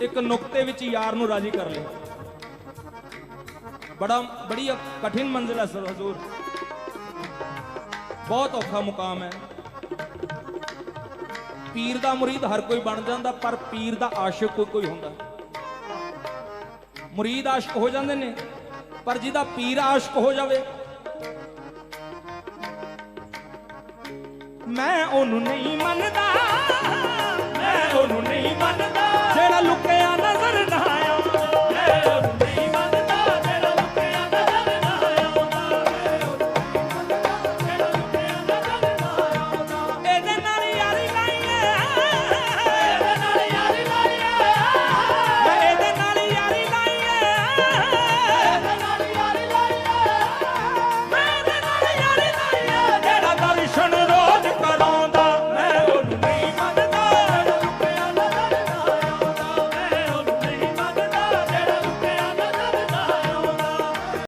ਇੱਕ ਨੁਕਤੇ ਵਿੱਚ ਯਾਰ ਨੂੰ ਰਾਜੀ ਕਰ ਲਿਆ ਬੜਾ, ਬੜੀ ਕਠਿਨ ਮੰਜ਼ਿਲ ਹੈ ਸਰ, ਹਜ਼ੂਰ। ਬਹੁਤ ਔਖਾ ਮੁਕਾਮ ਹੈ। ਪੀਰ ਦਾ ਮੁਰੀਦ ਹਰ ਕੋਈ ਬਣ ਜਾਂਦਾ, ਪਰ ਪੀਰ ਦਾ ਆਸ਼ਿਕ ਕੋਈ ਕੋਈ ਹੁੰਦਾ ਮੁਰੀਦ ਆਸ਼ਿਕ ਹੋ ਜਾਂਦੇ ਨੇ, ਪਰ ਜਿਹਦਾ ਪੀਰ ਆਸ਼ਿਕ ਹੋ ਜਾਵੇ, ਮੈਂ ਉਹਨੂੰ ਨਹੀਂ ਮੰਨਦਾ, ਮੈਂ ਉਹਨੂੰ